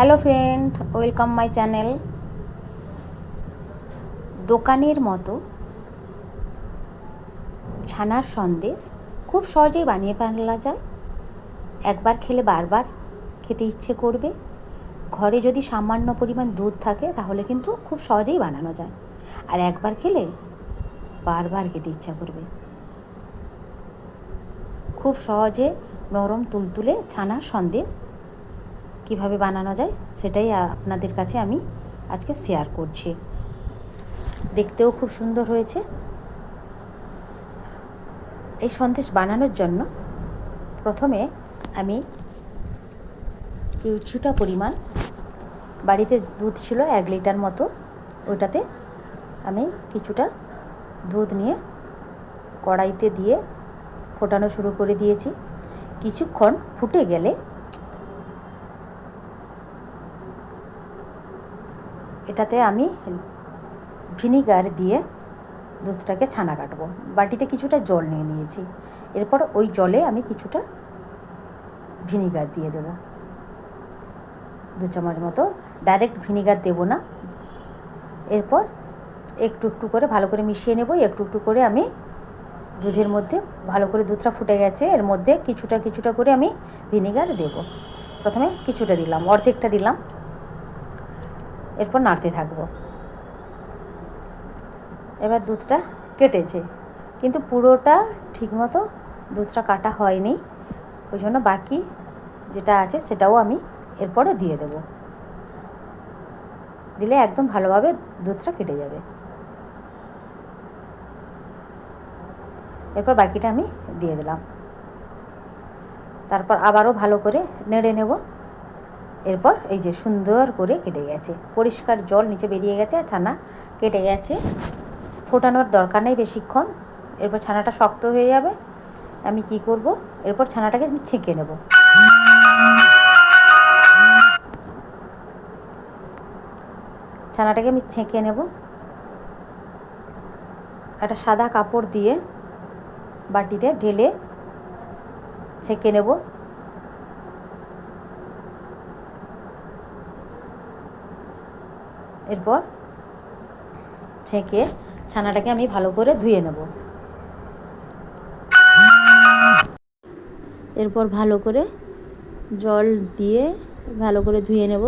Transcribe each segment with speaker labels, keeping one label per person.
Speaker 1: Hello friend welcome my channel দোকানের মতো ছানার সন্দেশ খুব সহজেই বানিয়ে ফেলা যায়। একবার খেলে বারবার খেতে ইচ্ছে করবে। ঘরে যদি সামান্য পরিমাণ দুধ থাকে, তাহলে কিন্তু খুব সহজেই বানানো যায়। আর একবার খেলে বারবার খেতে ইচ্ছা করবে। খুব সহজে নরম তুলতুলে ছানার সন্দেশ কীভাবে বানানো যায় সেটাই আপনাদের কাছে আমি আজকে শেয়ার করছি। দেখতেও খুব সুন্দর হয়েছে। এই সন্দেশ বানানোর জন্য প্রথমে আমি কিছুটা পরিমাণ বাড়িতে দুধ ছিল এক লিটার মতো, ওটাতে আমি কিছুটা দুধ নিয়ে কড়াইতে দিয়ে ফোটানো শুরু করে দিয়েছি। কিছুক্ষণ ফুটে গেলে এটাতে আমি ভিনিগার দিয়ে দুধটাকে ছানা কাটবো। বাটিতে কিছুটা জল নিয়ে নিয়েছি। এরপর ওই জলে আমি কিছুটা ভিনিগার দিয়ে দেবো। দু চামচ মতো ডাইরেক্ট ভিনিগার দেবো না। এরপর একটু একটু করে ভালো করে মিশিয়ে নেব। একটু একটু করে আমি দুধের মধ্যে ভালো করে দুধটা ফুটে গেছে। এর মধ্যে কিছুটা কিছুটা করে আমি ভিনিগার দেব। প্রথমে কিছুটা দিলাম, অর্ধেকটা দিলাম। এরপর নাড়তে থাকব। এবার দুধটা কেটেছে। কিন্তু পুরোটা ঠিকমতো দুধটা কাটা হয়নি। ওই জন্য বাকি যেটা আছে সেটাও আমি এরপরে দিয়ে দেব। দিলে একদম ভালোভাবে দুধটা কেটে যাবে। এরপর বাকিটা আমি দিয়ে দিলাম। তারপর আবারও ভালো করে নেড়ে নেব। এরপর এই যে সুন্দর করে কেটে গেছে। পরিষ্কার জল নিচে বেরিয়ে গেছে আর ছানা কেটে গেছে। ফোটানোর দরকার নেই বেশিক্ষণ, এরপর ছানাটা শক্ত হয়ে যাবে। আমি কি করব? এরপর ছানাটাকে আমি ছেঁকে নেব। ছানাটাকে আমি ছেঁকে নেব। একটা সাদা কাপড় দিয়ে বাটিতে ঢেলে ছেঁকে নেব। এরপর ছেঁকে ছানাটাকে আমি ভালো করে ধুয়ে নেব। এরপর ভালো করে জল দিয়ে ভালো করে ধুয়ে নেব।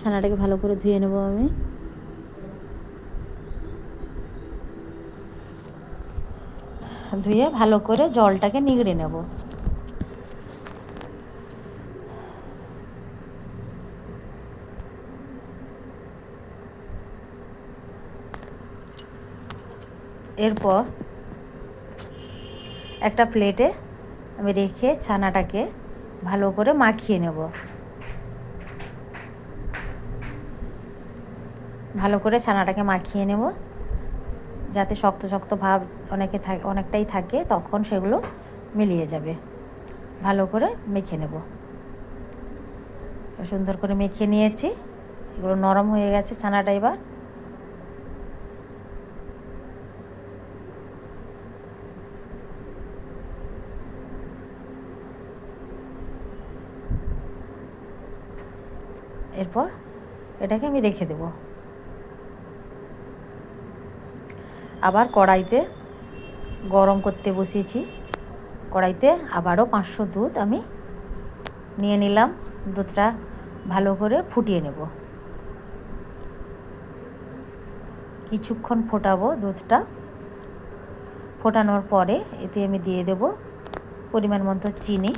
Speaker 1: ছানাটাকে ভালো করে ধুয়ে নেব আমি। ধুয়ে ভালো করে জলটাকে নিগড়ে নেব। এরপর একটা প্লেটে আমি রেখে ছানাটাকে ভালো করে মাখিয়ে নেব। ভালো করে ছানাটাকে মাখিয়ে নেব। যাতে শক্ত শক্ত ভাব অনেকে থাকে অনেকটাই থাকে, তখন সেগুলো মিলিয়ে যাবে। ভালো করে মেখে নেব। সুন্দর করে মেখে নিয়েছি। এগুলো নরম হয়ে গেছে ছানাটা এবার। এরপর এটাকে আমি রেখে দেব। আবার কড়াইতে গরম করতে বসিয়েছি। কড়াইতে আবারও পাঁচশো দুধ আমি নিয়ে নিলাম। দুধটা ভালো করে ফুটিয়ে নেব। কিছুক্ষণ ফোটাবো দুধটা। ফোটানোর পরে এতে আমি দিয়ে দেব পরিমাণ মতো চিনি।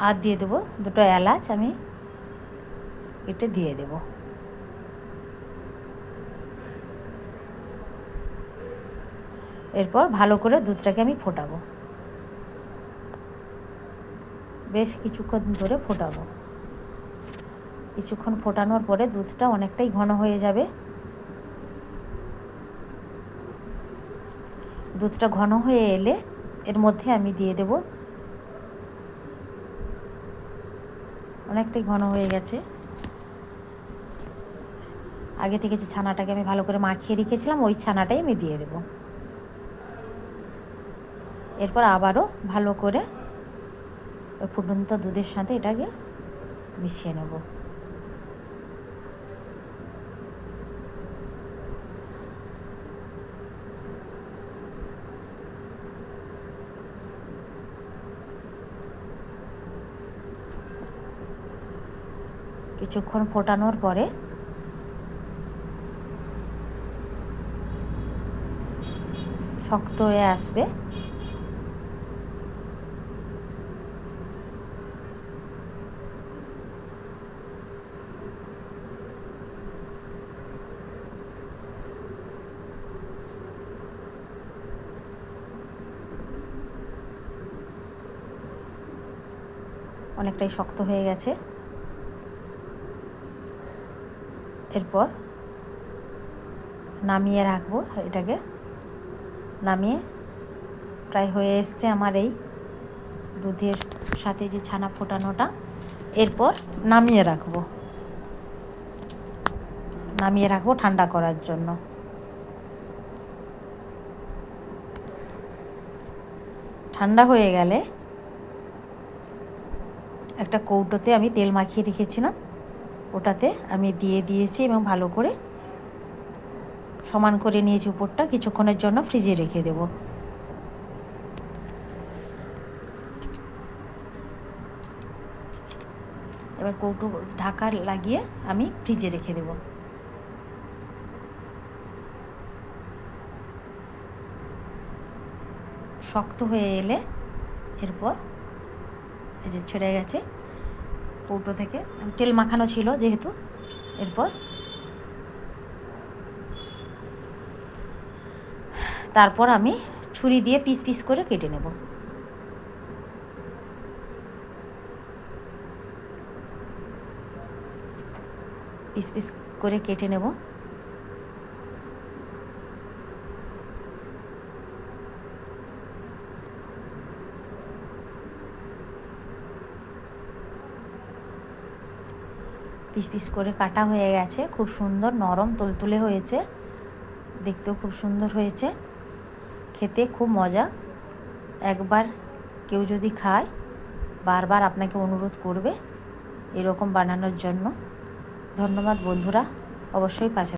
Speaker 1: আর দিয়ে দেবো, দুটো এলাচ আমি এটা দিয়ে দেব। এরপর ভালো করে দুধটাকে আমি ফোটাবো। বেশ কিছুক্ষণ ধরে ফোটাবো। কিছুক্ষণ ফোটানোর পরে দুধটা অনেকটাই ঘন হয়ে যাবে। দুধটা ঘন হয়ে এলে এর মধ্যে আমি দিয়ে দেবো অনেকটাই ঘন হয়ে গেছে। আগে থেকে যে ছানাটাকে আমি ভালো করে মাখিয়ে রেখেছিলাম, ওই ছানাটাই আমি দিয়ে দেব। এরপর আবারও ভালো করে ওই ফুটন্ত দুধের সাথে এটাকে মিশিয়ে নেব। কিছুক্ষণ ফোটানোর পরে শক্ত হয়ে আসবে। অনেকটাই শক্ত হয়ে গেছে। এরপর নামিয়ে রাখব এটাকে। নামিয়ে প্রায় হয়ে এসছে আমার এই দুধের সাথে যে ছানা ফোটানোটা। এরপর নামিয়ে রাখব। নামিয়ে রাখব ঠান্ডা করার জন্য। ঠান্ডা হয়ে গেলে একটা কৌটোতে আমি তেল মাখিয়ে রেখেছিলাম। ওটাতে আমি দিয়ে দিয়েছি এবং ভালো করে সমান করে নিয়েছি উপরটা। কিছুক্ষণের জন্য ফ্রিজে রেখে দেব। এবার কৌটো ঢাকা লাগিয়ে আমি ফ্রিজে রেখে দেব। শক্ত হয়ে এলে এরপর এই যে ছেড়ে গেছে কৌটো থেকে। তেল মাখানো ছিল যেহেতু, এরপর। তারপর আমি ছুরি দিয়ে পিস পিস করে কেটে নেব। পিস পিস করে কেটে নেব। পিস পিস করে কাটা হয়ে গেছে। খুব সুন্দর নরম তুলতুলে হয়েছে। দেখতেও খুব সুন্দর হয়েছে। খেতে খুব মজা। একবার কেউ যদি খায়, বারবার আপনাকে অনুরোধ করবে এরকম বানানোর জন্য। ধন্যবাদ বন্ধুরা, অবশ্যই পাশে